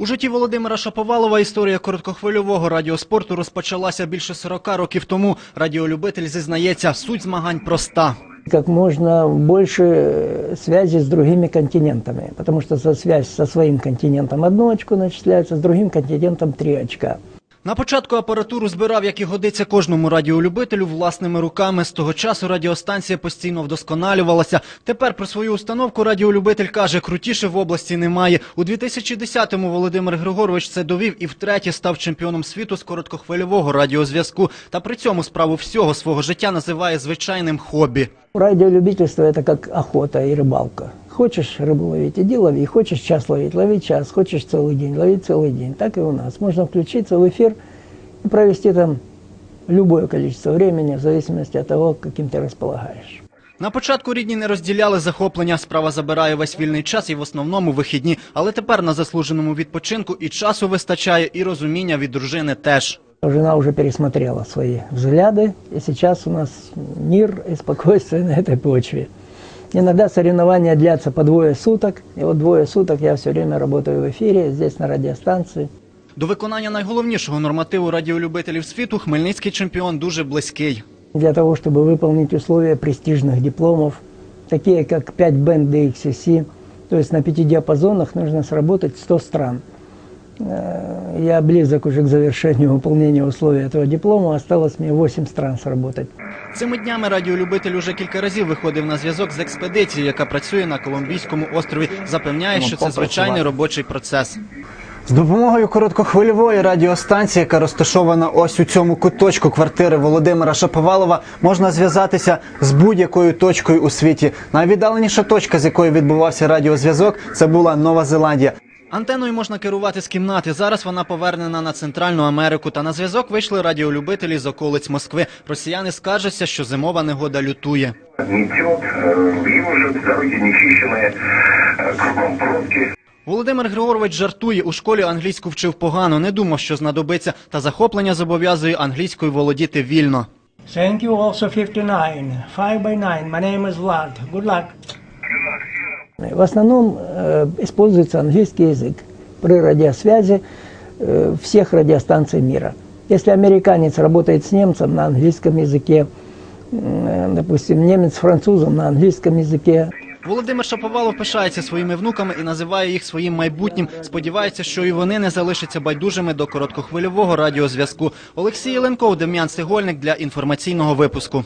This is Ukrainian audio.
У житті Володимира Шаповалова історія короткохвильового радіоспорту розпочалася більше 40 років тому. Радіолюбитель зізнається, суть змагань проста. как можно больше зв'язку с другими континентами, потому что за связь со своим континентом одно очко начисляется, с другим континентом три очка. На початку апаратуру збирав, як і годиться кожному радіолюбителю, власними руками. З того часу радіостанція постійно вдосконалювалася. Тепер про свою установку радіолюбитель каже, крутіше в області немає. У 2010-му Володимир Григорович це довів і втретє став чемпіоном світу з короткохвильового радіозв'язку. Та при цьому справу всього свого життя називає звичайним хобі. Радиолюбительство – это как охота и рыбалка. Хочешь рыбу ловить – иди лови. Хочешь час ловить – лови час. Хочешь целый день – лови целый день. Так и у нас. Можно включиться в эфир и провести там любое количество времени в зависимости от того, каким ты располагаешь. На початку рідні не розділяли захоплення. Справа забирає весь вільний час і в основному вихідні. Але тепер на заслуженому відпочинку і часу вистачає, і розуміння від дружини теж. Жена уже пересмотрела свои взгляды, и сейчас у нас мир и спокойствие на этой почве. Иногда соревнования длятся по двое суток, и вот двое суток я все время работаю в эфире, здесь на радиостанции. До виконання найголовнішого нормативу радіолюбителів світу хмельницький чемпіон дуже близький. Для того, чтобы выполнить условия престижных дипломов, такие как 5 бенд DXCC, то есть на пяти диапазонах нужно сработать 100 стран. Э, Я близок уже к завершению выполнения условий этого диплома, осталось мне 8 стран сработать. Цими днями радіолюбитель уже кілька разів виходив на зв'язок з експедицією, яка працює на Колумбійському острові. Запевняє, що це звичайний робочий процес. З допомогою короткохвильової радіостанції, яка розташована ось у цьому куточку квартири Володимира Шаповалова, можна зв'язатися з будь-якою точкою у світі. Найвіддаленіша точка, з якої відбувався радіозв'язок, це була Нова Зеландія. Антеною можна керувати з кімнати. Зараз вона повернена на Центральну Америку. Та на зв'язок вийшли радіолюбителі з околиць Москви. Росіяни скаржаться, що зимова негода лютує. метет, э, вьюжит, дороги нечищенные, э, кругом пробки. Володимир Григорович жартує, у школі англійську вчив погано, не думав, що знадобиться, та захоплення зобов'язує англійською володіти вільно. Thank you also 59. 5 by 9. My name is Vlad. Good luck. В основном э, используется английский язык при радиосвязи э, всех радиостанций мира. Если американец работает с немцем на английском языке, э, допустим, немец с французом на английском языке, Володимир Шаповалов пишається своїми внуками і називає їх своїм майбутнім. Сподівається, що і вони не залишаться байдужими до короткохвильового радіозв'язку. Олексій Єленков, Дем'ян Сигольник для інформаційного випуску.